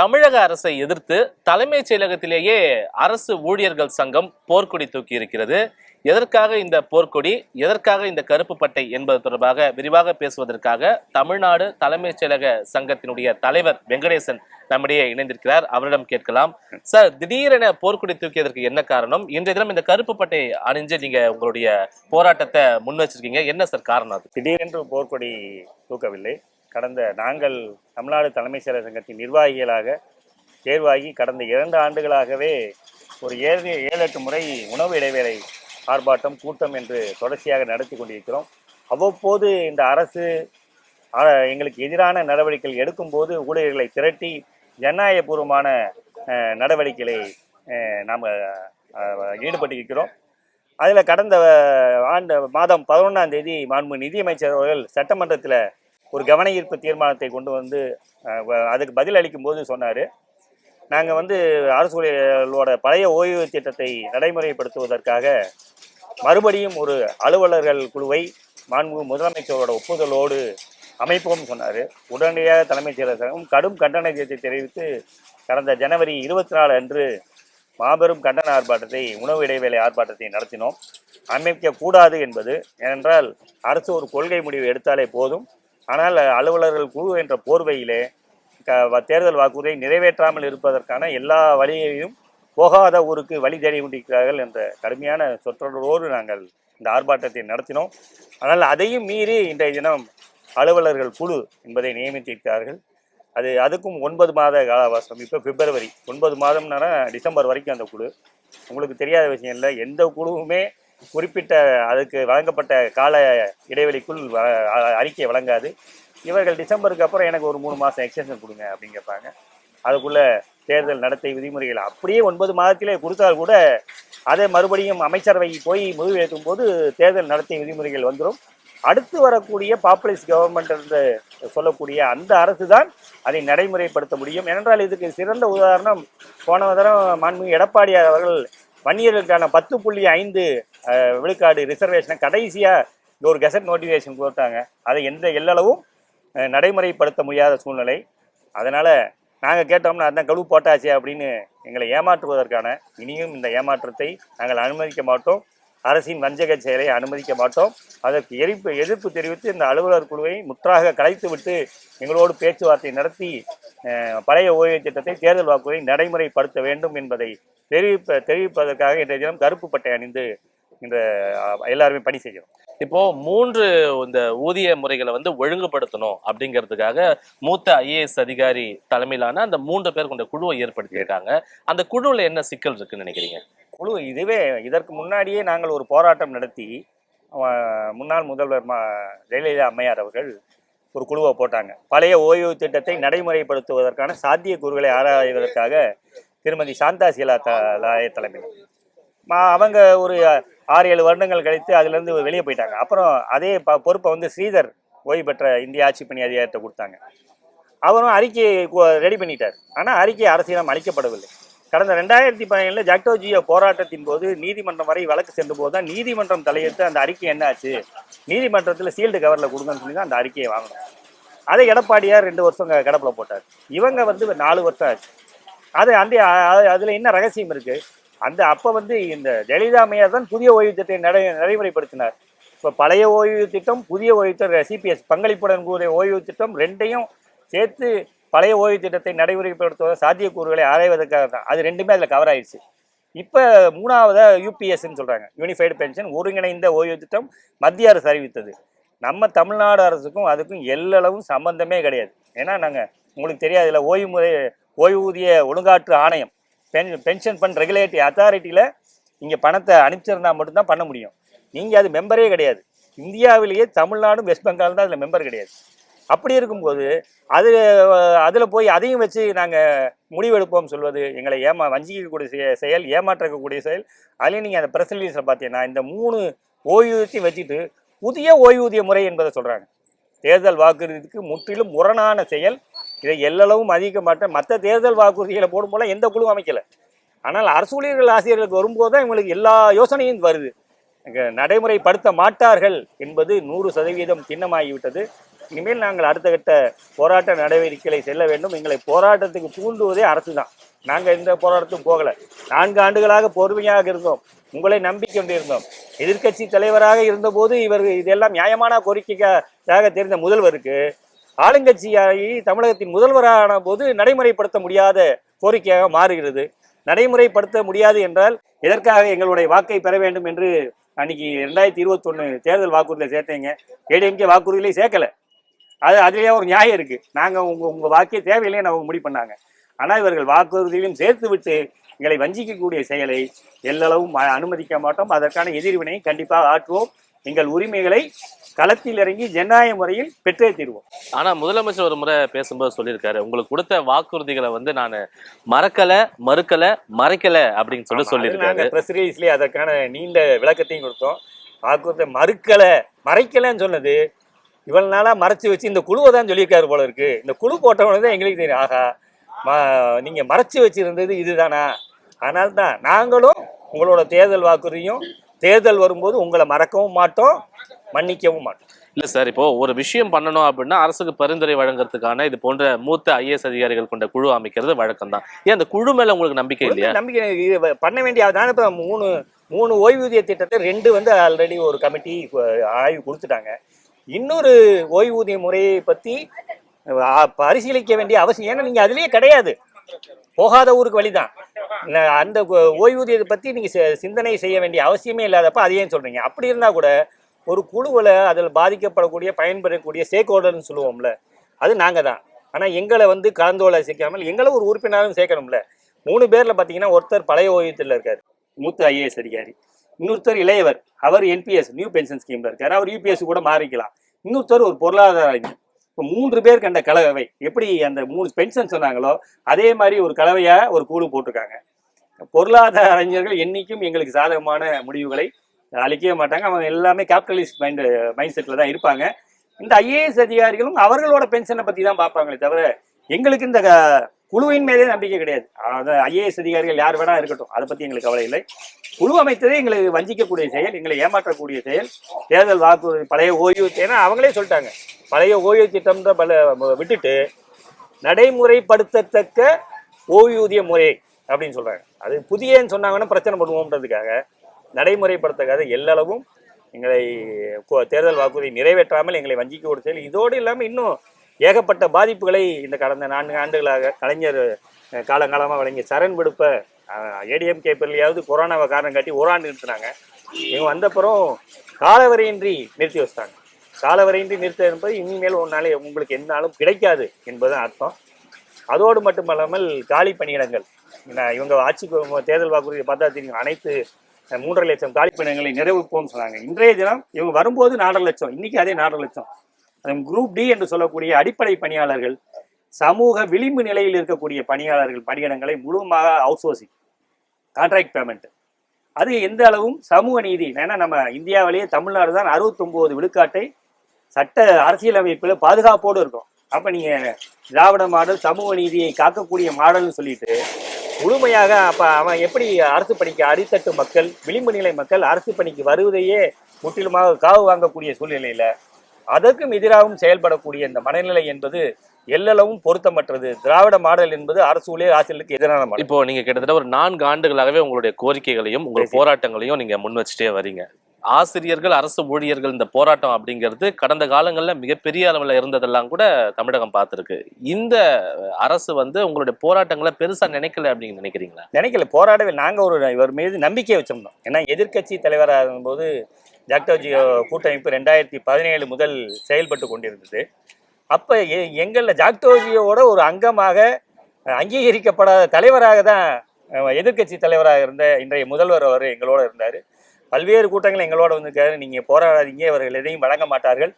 தமிழக அரசை எதிர்த்து தலைமைச் செயலகத்திலேயே அரசு ஊழியர்கள் சங்கம் போர்க்கொடி தூக்கி இருக்கிறது. எதற்காக இந்த போர்க்கொடி? எதற்காக இந்த கருப்பு பட்டை என்பது தொடர்பாக விரிவாக பேசுவதற்காக தமிழ்நாடு தலைமைச் செயலக சங்கத்தினுடைய தலைவர் வெங்கடேசன் நம்மிடையே இணைந்திருக்கிறார். அவரிடம் கேட்கலாம். சார் திடீரென போர்க்கொடி தூக்கியதற்கு என்ன காரணம்? இன்றைய தினம் இந்த கருப்பு பட்டை அணிஞ்சு நீங்க உங்களுடைய போராட்டத்தை முன் வச்சிருக்கீங்க. என்ன சார் காரணம் அது? திடீரென்று போர்க்கொடி தூக்கவில்லை. கடந்த நாங்கள் தமிழ்நாடு தலைமைச் செயலர் சங்கத்தின் நிர்வாகிகளாக தேர்வாகி கடந்த இரண்டு ஆண்டுகளாகவே ஒரு ஏழு ஏழு எட்டு முறை உணவு இடைவேளை ஆர்ப்பாட்டம் கூட்டம் என்று தொடர்ச்சியாக நடத்தி கொண்டிருக்கிறோம். அவ்வப்போது இந்த அரசு எங்களுக்கு எதிரான நடவடிக்கைகள் எடுக்கும்போது ஊழியர்களை திரட்டி ஜனநாயகபூர்வமான நடவடிக்கைகளை நாம் ஈடுபட்டிருக்கிறோம். அதில் கடந்த ஆண்டு மாதம் பதினொன்றாம் தேதி மாண்பு நிதியமைச்சர் அவர்கள் சட்டமன்றத்தில் ஒரு கவன ஈர்ப்பு தீர்மானத்தை கொண்டு வந்து அதுக்கு பதில் அளிக்கும் போது சொன்னார். நாங்கள் வந்து அரசு ஊழியர்களோட பழைய ஓய்வு திட்டத்தை நடைமுறைப்படுத்துவதற்காக மறுபடியும் ஒரு அலுவலர்கள் குழுவை மாண்பு முதலமைச்சரோட ஒப்புதலோடு அமைப்போம் சொன்னார். உடனடியாக தலைமைச் செயலர் கடும் கடும் கண்டனத்தை தெரிவித்து கடந்த ஜனவரி இருபத்தி நாலு அன்று மாபெரும் கண்டன ஆர்ப்பாட்டத்தை உணவு இடைவேளை ஆர்ப்பாட்டத்தை நடத்தினோம். அமைக்க கூடாது என்பது ஏனென்றால் அரசு ஒரு கொள்கை முடிவு எடுத்தாலே போதும். ஆனால் அலுவலர்கள் குழு என்ற போர்வையிலே க- வ- தேர்தல் வாக்குறுதியை நிறைவேற்றாமல் இருப்பதற்கான எல்லா வழியையும் போகாத ஊருக்கு வழி தேடி கொண்டிருக்கிறார்கள் என்ற கடுமையான சொற்றொடரோடு நாங்கள் இந்த ஆர்ப்பாட்டத்தை நடத்தினோம். ஆனால் அதையும் மீறி இன்றைய தினம் அலுவலர்கள் குழு என்பதை நியமித்திருக்கிறார்கள். அது அதுக்கும் ஒன்பது மாத காலவாசம். இப்போ பிப்ரவரி. ஒன்பது மாதம்னா டிசம்பர் வரைக்கும் அந்த குழு. உங்களுக்கு தெரியாத விஷயம் இல்லை. எந்த குழுவுமே குறிப்பிட்ட அதுக்கு வழங்கப்பட்ட கால இடைவெளிக்குள் அறிக்கை வழங்காது. இவர்கள் டிசம்பருக்கு அப்புறம் எனக்கு ஒரு மூணு மாதம் எக்ஸ்டென்ஷன் கொடுங்க அப்படின்னு கேட்பாங்க. தேர்தல் நடத்தை விதிமுறைகள் அப்படியே ஒன்பது மாதத்திலே கொடுத்தால் கூட அதை மறுபடியும் அமைச்சரவை போய் முடிவெடுக்கும் போது தேர்தல் நடத்தை விதிமுறைகள் வந்துடும் அடுத்து வரக்கூடிய பாப்புலிஸ்ட் கவர்மெண்ட் என்று சொல்லக்கூடிய அந்த அரசு தான் அதை நடைமுறைப்படுத்த முடியும். ஏனென்றால் இதுக்கு சிறந்த உதாரணம் போன தரம் மாண்புமிகு எடப்பாடியார் அவர்கள் வன்னியர்களுக்கான பத்து புள்ளி ஐந்து விழுக்காடு ரிசர்வேஷனை கடைசியாக ஒரு கெசட் நோட்டிஃபிகேஷன் கொடுத்தாங்க அதை எந்த எல்லளவும் நடைமுறைப்படுத்த முடியாத சூழ்நிலை. அதனால் நாங்கள் கேட்டோம்னா அதான் கழுவு போட்டாச்சு அப்படின்னு எங்களை ஏமாற்றுவதற்கான இனியும் இந்த ஏமாற்றத்தை நாங்கள் அனுமதிக்க மாட்டோம். அரசின் வஞ்சக செயலை அனுமதிக்க மாட்டோம். அதற்கு எரிப்பு எதிர்ப்பு தெரிவித்து இந்த அலுவலர் குழுவை முற்றாக கலைத்துவிட்டு எங்களோடு பேச்சுவார்த்தை நடத்தி பழைய ஓய்வு திட்டத்தை தேர்தல் வாக்குறுதியை நடைமுறைப்படுத்த வேண்டும் என்பதை தெரிவிப்ப தெரிவிப்பதற்காக இன்றைய தினம் கருப்பு பட்டை அணிந்து இந்த எல்லாருமே பணி செய்கிறோம் இப்போ மூன்று இந்த ஊதிய முறைகளை வந்து ஒழுங்குபடுத்தணும் அப்படிங்கிறதுக்காக மூத்த ஐஏஎஸ் அதிகாரி தலைமையிலான அந்த மூன்று பேர் கொண்ட குழுவை ஏற்படுத்தியிருக்காங்க. அந்த குழுவில் என்ன சிக்கல் இருக்குன்னு நினைக்கிறீங்க? குழு இதுவே இதற்கு முன்னாடியே நாங்கள் ஒரு போராட்டம் நடத்தி முன்னாள் முதல்வர் மா ஜெயலலிதா அம்மையார் அவர்கள் ஒரு குழுவை போட்டாங்க. பழைய ஓய்வு திட்டத்தை நடைமுறைப்படுத்துவதற்கான சாத்தியக்கூறுகளை ஆராய்வதற்காக திருமதி சாந்தா சீலா த லாய தலைமையில். மா- அவங்க ஒரு ஆறு ஏழு வருடங்கள் கழித்து அதுலேருந்து வெளியே போயிட்டாங்க. அப்புறம் அதே ப பொறுப்பை வந்து ஸ்ரீதர் ஓய்வு பெற்ற இந்திய ஆட்சி பணி அதிகாரத்தை கொடுத்தாங்க. அவரும் அறிக்கையை ரெடி பண்ணிட்டார். ஆனால் அறிக்கை அரசியலம் அளிக்கப்படவில்லை. கடந்த ரெண்டாயிரத்தி பதினேழில் ஜாக்டோஜியோ போராட்டத்தின் போது நீதிமன்றம் வரை வழக்கு சென்ற போது தான் நீதிமன்றம் தலையிட்டு அந்த அறிக்கை என்னாச்சு நீதிமன்றத்தில் சீல்டு கவரில் கொடுங்கன்னு சொல்லி தான் அந்த அறிக்கையை வாங்கணும் அதை எடப்பாடியார் ரெண்டு வருஷம் கிடப்பில் போட்டார். இவங்க வந்து நாலு வருஷம் ஆச்சு. அது அந்த அதில் என்ன ரகசியம் இருக்குது அந்த அப்போ வந்து இந்த ஜெயலலிதா அம்மையார் தான் புதிய ஓய்வு திட்டத்தை நடை நடைமுறைப்படுத்தினார். இப்போ பழைய ஓய்வு திட்டம் புதிய ஓய்வு திட்டம் சிபிஎஸ் பங்களிப்புடன் கூடிய ஓய்வு திட்டம் ரெண்டையும் சேர்த்து பழைய ஓய்வு திட்டத்தை நடைமுறைப்படுத்துவத சாத்தியக்கூறுகளை ஆராய்வதற்காக தான். அது ரெண்டுமே அதில் கவர் ஆயிடுச்சு. இப்போ மூணாவதாக யூபிஎஸ்ன்னு சொல்கிறாங்க யூனிஃபைடு பென்ஷன் ஒருங்கிணைந்த ஓய்வு திட்டம் மத்திய அரசு அறிவித்தது. நம்ம தமிழ்நாடு அரசுக்கும் அதுக்கும் எல்லளவும் சம்பந்தமே கிடையாது. ஏன்னா நாங்கள் உங்களுக்கு தெரியாதுல்ல ஓய்வு முறை ஓய்வூதிய ஒழுங்காற்று ஆணையம். பென் பென்ஷன் ஃபண்ட் ரெகுலேட்டரி அத்தாரிட்டியில் இங்கே பணத்தை அனுப்பிச்சிருந்தா மட்டும்தான் பண்ண முடியும். நீங்கள் அது மெம்பரே கிடையாது. இந்தியாவிலேயே தமிழ்நாடும் வெஸ்ட் பெங்கால் தான் அதில் மெம்பர் கிடையாது. அப்படி இருக்கும்போது அது அதில் போய் அதையும் வச்சு நாங்கள் முடிவெடுப்போம் சொல்வது எங்களை ஏமா வஞ்சிக்கக்கூடிய செயல் ஏமாற்றக்கூடிய செயல். அதுலேயும் நீங்கள் அந்த ப்ரெஸ் ரிலீஸில் பார்த்தீங்கன்னா இந்த மூணு ஓய்வூதியத்தையும் வச்சுட்டு புதிய ஓய்வூதிய முறை என்பதை சொல்கிறாங்க தேர்தல் வாக்குறுதிக்கு முற்றிலும் முரணான செயல். இதை எல்லளவும் மதிக்க மாட்டேன் மற்ற தேர்தல் வாக்குறுதிகளை போடும் போல எந்த குழுவும் அமைக்கல. ஆனால் அரசு ஊழியர்கள் ஆசிரியர்களுக்கு வரும்போது தான் இவங்களுக்கு எல்லா யோசனையும் வருது. நடைமுறைப்படுத்த மாட்டார்கள் என்பது நூறு சதவீதம் திண்ணமாகிவிட்டது இனிமேல் நாங்கள் அடுத்த கட்ட போராட்ட நடவடிக்கைகளை செல்ல வேண்டும். எங்களை போராட்டத்துக்கு தூண்டுவதே அரசு தான் நாங்கள் எந்த போராட்டத்தும் போகலை. நான்கு ஆண்டுகளாக பொறுமையாக இருந்தோம். உங்களை நம்பி கொண்டிருந்தோம். எதிர்க்கட்சி தலைவராக இருந்தபோது இவர் இதெல்லாம் நியாயமான கோரிக்கைக்காக தெரிந்த முதல்வருக்கு ஆளுங்கட்சியாகி தமிழகத்தின் முதல்வரான போது நடைமுறைப்படுத்த முடியாத கோரிக்கையாக மாறுகிறது. நடைமுறைப்படுத்த முடியாது என்றால் எதற்காக எங்களுடைய வாக்கை பெற வேண்டும் என்று அன்னைக்கு ரெண்டாயிரத்தி இருபத்தொன்னு தேர்தல் வாக்குறுதியில் சேர்த்தீங்க. ஏடிஎம்கே வாக்குறுதியிலே சேர்க்கல. அது அதுலேயே ஒரு நியாயம் இருக்கு. நாங்க உங்க உங்க வாக்கே தேவையில்லைன்னு அவங்க முடிவு பண்ணாங்க. ஆனால் இவர்கள் வாக்குறுதியிலும் சேர்த்து விட்டு எங்களை வஞ்சிக்கக்கூடிய செயலை எல்லளவும் அனுமதிக்க மாட்டோம். அதற்கான எதிர்வினையை கண்டிப்பாக ஆற்றுவோம். எங்கள் உரிமைகளை களத்தில் இறங்கி ஜனநாயக முறையில் பெற்றே தீர்வோம். ஆனா முதலமைச்சர் ஒரு முறை பேசும்போது சொல்லியிருக்காரு உங்களுக்கு கொடுத்த வாக்குறுதிகளை வந்து நான் மறக்கல மறுக்கல மறைக்கல அப்படின்னு சொல்லி சொல்லியிருக்காரு. ப்ரெஸ் ரிலீஸ்லேயே அதற்கான நீண்ட விளக்கத்தையும் கொடுத்தோம். வாக்குறுதி மறுக்கல மறைக்கலன்னு சொன்னது இவ்வளவு நாளா மறைச்சு வச்சு இந்த குழுவை தான் சொல்லியிருக்காரு போல இருக்கு. இந்த குழு போட்டவனு தான் எங்களுக்கு தெரியும். ஆகா நீங்க மறைச்சு வச்சிருந்தது இதுதானா? அதனால தான் நாங்களும் உங்களோட தேர்தல் வாக்குறுதியும் தேர்தல் வரும்போது உங்களை மறக்கவும் மாட்டோம் மன்னிக்கவும் மாட்டோம். இல்ல சார் இப்போ ஒரு விஷயம் பண்ணணும் அப்படின்னா அரசுக்கு பரிந்துரை வழங்குறதுக்கான இது போன்ற மூத்த ஐஏஎஸ் அதிகாரிகள் கொண்ட குழு அமைக்கிறது வழக்கம் தான் ஏன் அந்த குழு மேல உங்களுக்கு நம்பிக்கை இல்லையா? நம்பிக்கை இது பண்ண வேண்டிய அதான இப்போ மூணு மூணு ஓய்வூதிய திட்டத்தை ரெண்டு வந்து ஆல்ரெடி ஒரு கமிட்டி ஆய்வு கொடுத்துட்டாங்க. இன்னொரு ஓய்வூதிய முறையை பற்றி பரிசீலிக்க வேண்டிய அவசியம். ஏன்னா நீங்கள் அதுலேயே கிடையாது. போகாத ஊருக்கு வழிதான். அந்த ஓய்வூதியத்தை பற்றி நீங்கள் சிந்தனை செய்ய வேண்டிய அவசியமே இல்லாதப்ப அதையும் சொல்கிறீங்க அப்படி இருந்தால் கூட ஒரு குழுவில் அதில் பாதிக்கப்படக்கூடிய பயன்பெறக்கூடிய ஸ்டேக் ஹோல்டர்னு சொல்லுவோம்ல அது நாங்கள் தான். ஆனால் எங்களை வந்து கலந்தோலை சேர்க்காமல் எங்களை ஒரு உறுப்பினரும் சேர்க்கணும்ல. மூணு பேரில் பார்த்தீங்கன்னா ஒருத்தர் பழைய ஓய்வூதியத்தில் இருக்கார் மூத்த ஐஏஎஸ் அதிகாரி. இன்னொருத்தர் இளையவர் அவர் என்பிஎஸ் நியூ பென்ஷன் ஸ்கீமில் இருக்கார். அவர் யூபிஎஸ் கூட மாறிக்கலாம். இன்னொருத்தர் ஒரு பொருளாதார அறிஞர். இப்போ மூன்று பேர் கண்ட கலவை எப்படி அந்த மூணு பென்ஷன் சொன்னாங்களோ அதே மாதிரி ஒரு கலவையாக ஒரு கூழு போட்டிருக்காங்க. பொருளாதார அறிஞர்கள் என்றைக்கும் எங்களுக்கு சாதகமான முடிவுகளை அளிக்கவே மாட்டாங்க. அவங்க எல்லாமே கேபிட்டலிஸ்ட் மைண்ட் மைண்ட் செட்டில் தான் இருப்பாங்க. இந்த ஐஏஎஸ் அதிகாரிகளும் அவர்களோட பென்ஷனை பற்றி தான் பார்ப்பாங்களே தவிர எங்களுக்கு இந்த க- குழுவின் மேலே நம்பிக்கை கிடையாது. அது ஐஏஎஸ் அதிகாரிகள் யார் வேணா இருக்கட்டும். அதை பற்றி எங்களுக்கு கவலை இல்லை. குழு அமைத்ததே எங்களை வஞ்சிக்கக்கூடிய செயல் எங்களை ஏமாற்றக்கூடிய செயல். தேர்தல் வாக்குறுதி பழைய ஓய்வு ஏன்னா அவங்களே சொல்லிட்டாங்க. பழைய ஓய்வு திட்டம்ன்ற பல விட்டுட்டு நடைமுறைப்படுத்தத்தக்க ஓய்வூதிய முறை. அப்படின்னு சொல்கிறாங்க அது புதியன்னு சொன்னாங்கன்னா பிரச்சனை பண்ணுவோம்ன்றதுக்காக நடைமுறைப்படுத்தக்காத எல்லளவும் எங்களை தேர்தல் வாக்குறுதி நிறைவேற்றாமல் எங்களை வஞ்சிக்க ஒரு செயல். இதோடு இல்லாமல் இன்னும் ஏகப்பட்ட பாதிப்புகளை இந்த கடந்த நான்கு ஆண்டுகளாக கலைஞர் காலங்காலமாக வழங்கிய சரண் விடுப்ப ஏடிஎம்கே பேர்லையாவது கொரோனாவை காரணம் காட்டி ஓராண்டு நிறுத்தினாங்க. இவங்க வந்தப்புறம் காலவரையின்றி நிறுத்தி வச்சிட்டாங்க. காலவரையின்றி நிறுத்த என்பது இனிமேல் ஒரு நாளே உங்களுக்கு என்னாலும் கிடைக்காது என்பது அர்த்தம். அதோடு மட்டுமல்லாமல் காலி பணியிடங்கள். நான் இவங்க ஆட்சிக்கு தேர்தல் வாக்குறுதியை பார்த்தா தெரியும் அனைத்து மூன்றரை லட்சம் காலி பணியிடங்களை நிறைவுப்போம் சொன்னாங்க. இன்றைய தினம் இவங்க வரும்போது நாலரை லட்சம் இன்னைக்கு அதே நாலரை லட்சம். அது குரூப் டி என்று சொல்லக்கூடிய அடிப்படை பணியாளர்கள் சமூக விளிம்பு நிலையில் இருக்கக்கூடிய பணியாளர்கள் பணியிடங்களை முழுமாக அவுட் சோர்சிங் கான்ட்ராக்ட் பேமெண்ட் அது எந்த அளவும் சமூக நீதி ஏன்னா நம்ம இந்தியாவிலேயே தமிழ்நாடு தான் அறுபத்தொம்போது விழுக்காட்டை சட்ட அரசியலமைப்பில் பாதுகாப்போடு இருக்கும். அப்போ நீங்கள் திராவிட மாடல் சமூக நீதியை காக்கக்கூடிய மாடல்னு சொல்லிட்டு முழுமையாக அப்போ அவன் எப்படி அரசு பணிக்கு அடித்தட்டு மக்கள் விளிம்பு நிலை மக்கள் அரசு பணிக்கு வருவதையே முற்றிலுமாக காவு வாங்கக்கூடிய சூழ்நிலையில் அதற்கும் எதிராகவும் செயல்படக்கூடிய இந்த மனநிலை என்பது எல்லளவும் பொருத்தமற்றது. திராவிட மாடல் என்பது அரசு ஊழியர் ஆசிரியர்களுக்கு எதிரான மாடல். இப்போ நீங்க கிட்டத்தட்ட ஒரு நான்கு ஆண்டுகளாகவே உங்களுடைய கோரிக்கைகளையும் உங்கள் போராட்டங்களையும் நீங்க முன் வச்சுட்டே வரீங்க. ஆசிரியர்கள் அரசு ஊழியர்கள் இந்த போராட்டம் அப்படிங்கிறது கடந்த காலங்களில் மிகப்பெரிய அளவில் இருந்ததெல்லாம் கூட தமிழகம் பார்த்துருக்கு. இந்த அரசு வந்து உங்களுடைய போராட்டங்களை பெருசாக நினைக்கல அப்படின்னு நினைக்கிறீங்களா? நினைக்கல. போராடவே நாங்கள் ஒரு இவர் மீது நம்பிக்கை வச்சிருந்தோம் ஏன்னா எதிர்க்கட்சி தலைவராக இருந்தபோது ஜாக்டோஜியோ கூட்டமைப்பு ரெண்டாயிரத்தி பதினேழு முதல் செயல்பட்டு கொண்டிருந்தது. அப்போ எங்களில் ஜாக்டோஜியோட ஒரு அங்கமாக அங்கீகரிக்கப்படாத தலைவராக தான் எதிர்கட்சி எதிர்க்கட்சி தலைவராக இருந்த இன்றைய முதல்வர் அவர் எங்களோட இருந்தார். பல்வேறு கூட்டங்கள் எங்களோட வந்திருக்காரு நீங்கள் போராடாதீங்க இவர்கள் எதையும் வழங்க மாட்டார்கள்.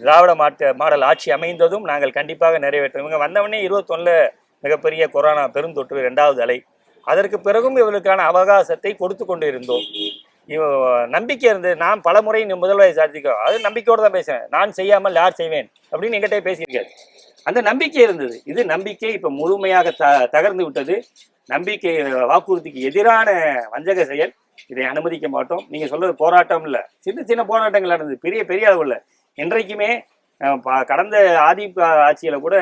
திராவிட மாட்ட மாடல் ஆட்சி அமைந்ததும் நாங்கள் கண்டிப்பாக நிறைவேற்றோம் இவங்க வந்தவொடனே இருபத்தொன்னில் மிகப்பெரிய கொரோனா பெருந்தொற்று ரெண்டாவது அலை. அதற்கு பிறகும் இவர்களுக்கான அவகாசத்தை கொடுத்து கொண்டு இருந்தோம் இவ நம்பிக்கை இருந்து நான் பல முறை இந்த முதல்வரை சாதிக்கிறோம் அது நம்பிக்கையோடு தான் பேசுகிறேன் நான் செய்யாமல் யார் செய்வேன்? அப்படின்னு எங்கிட்டே பேசியிருக்காரு. அந்த நம்பிக்கை இருந்தது. இது நம்பிக்கை இப்போ முழுமையாக த தகர்ந்து விட்டது. நம்பிக்கை வாக்குறுதிக்கு எதிரான வஞ்சக செயல். இதை அனுமதிக்க மாட்டோம். நீங்க சொல்றது போராட்டம் இல்லை. சின்ன சின்ன போராட்டங்கள் நடந்தது. பெரிய பெரிய அளவு இல்ல இன்றைக்குமே கடந்த ஆதி ஆட்சியில கூட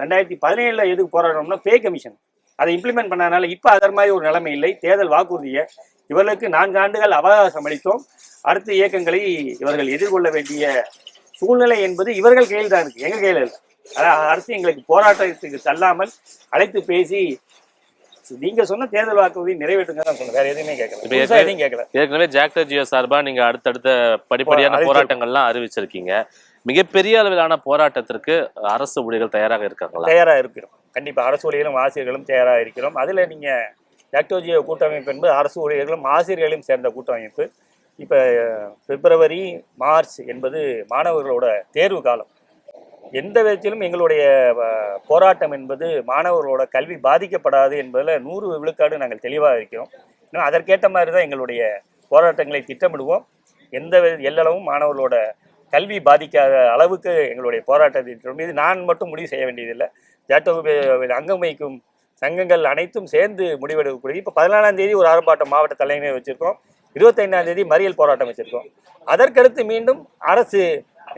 ரெண்டாயிரத்தி பதினேழுல எதுக்கு போராடணும்னா பே கமிஷன் அதை இம்ப்ளிமெண்ட் பண்ணனால இப்ப அதர் மாதிரி ஒரு நிலைமை இல்லை. தேர்தல் வாக்குறுதியை இவர்களுக்கு நான்கு ஆண்டுகள் அவகாசம் அளித்தோம். அடுத்த இயக்கங்களை இவர்கள் எதிர்கொள்ள வேண்டிய சூழ்நிலை என்பது இவர்கள் கையில் தான் இருக்கு. எங்க கையில் இல்லை. அதான் அரசு எங்களுக்கு போராட்டத்துக்கு தள்ளாமல் அழைத்து பேசி நீங்க சொன்ன தேர்தல் வாக்குறுதி நிறைவேற்றுங்க தான் சொன்னேன். வேற எதுவுமே கேட்கல. எதையும் கேட்கல. ஏற்கனவே ஜாக்டர் ஜியோ சார்பா நீங்க அடுத்தடுத்த படிப்படியான. போராட்டங்கள்லாம் அறிவிச்சிருக்கீங்க. மிகப்பெரிய அளவிலான போராட்டத்திற்கு அரசு ஊழியர்கள் தயாராக இருக்காங்களா? தயாரா இருக்கிறோம். கண்டிப்பா அரசு ஊழியர்களும் ஆசிரியர்களும் தயாரா இருக்கிறோம். அதுல நீங்க டாக்டோஜியோ கூட்டமைப்பு என்பது அரசு ஊழியர்களும் ஆசிரியர்களையும் சேர்ந்த கூட்டமைப்பு. இப்ப பிப்ரவரி மார்ச் என்பது மாணவர்களோட தேர்வு காலம். எந்த விதத்திலும் எங்களுடைய போராட்டம் என்பது மாணவர்களோட கல்வி பாதிக்கப்படாது என்பதில் நூறு விழுக்காடு நாங்கள் தெளிவாக இருக்கிறோம். இன்னும் அதற்கேற்ற மாதிரி தான் எங்களுடைய போராட்டங்களை திட்டமிடுவோம். எந்த எல்லளவும் மாணவர்களோட கல்வி பாதிக்காத அளவுக்கு எங்களுடைய போராட்டத்தை திட்டம் இது நான் மட்டும் முடிவு செய்ய வேண்டியதில்லை. ஜாட்டோபியில் அங்கம் வகிக்கும் சங்கங்கள் அனைத்தும் சேர்ந்து முடிவெடுக்கக்கூடிய இப்போ பதினாலாம் தேதி ஒரு ஆர்ப்பாட்டம் மாவட்ட தலைமையை வச்சுருக்கோம் இருபத்தைந்தாம் தேதி மறியல் போராட்டம் வச்சுருக்கோம் அதற்கடுத்து மீண்டும் அரசு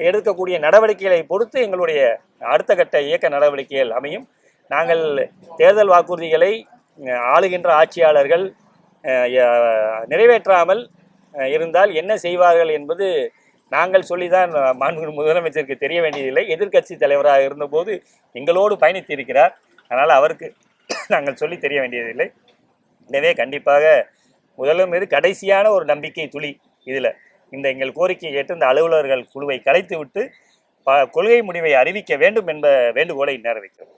எடுக்கக்கூடிய நடவடிக்கைகளை பொறுத்து எங்களுடைய அடுத்த கட்ட இயக்க நடவடிக்கைகள் அமையும். நாங்கள் தேர்தல் வாக்குறுதிகளை ஆளுகின்ற ஆட்சியாளர்கள் நிறைவேற்றாமல் இருந்தால் என்ன செய்வார்கள் என்பது நாங்கள் சொல்லிதான் மாண்பு முதலமைச்சருக்கு தெரிய வேண்டியதில்லை. எதிர்க்கட்சி தலைவராக இருந்தபோது எங்களோடு பயணித்திருக்கிறார். அதனால் அவருக்கு நாங்கள் சொல்லி தெரிய வேண்டியதில்லை. எனவே கண்டிப்பாக முதலும் இது கடைசியான ஒரு நம்பிக்கை துளி இதில். இந்த எங்கள் கோரிக்கையை ஏற்று இந்த அலுவலர்கள் குழுவை கலைத்து விட்டு ப கொள்கை முடிவை அறிவிக்க வேண்டும் என்ற வேண்டுகோளை நிறைவேற்றோம்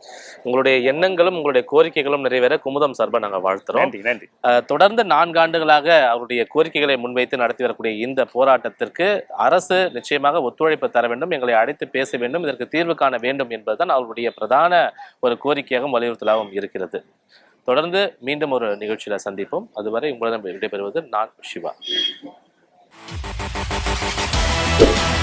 உங்களுடைய எண்ணங்களும் உங்களுடைய கோரிக்கைகளும் நிறைவேற குமுதம் சார்பா நாங்க வாழ்த்துறோம். நன்றி நன்றி. தொடர்ந்து நான்கு ஆண்டுகளாக அவருடைய கோரிக்கைகளை முன்வைத்து நடத்தி வரக்கூடிய இந்த போராட்டத்திற்கு அரசு நிச்சயமாக ஒத்துழைப்பு தர வேண்டும் எங்களை அழைத்து பேச வேண்டும் இதற்கு தீர்வு காண வேண்டும் என்பதுதான் அவருடைய பிரதான ஒரு கோரிக்கையாகவும் வலியுறுத்தலாகவும் இருக்கிறது. தொடர்ந்து மீண்டும் ஒரு நிகழ்ச்சியில சந்திப்போம். அதுவரை உங்களிடம் விடைபெறுவது நான் சிவா. Thank you.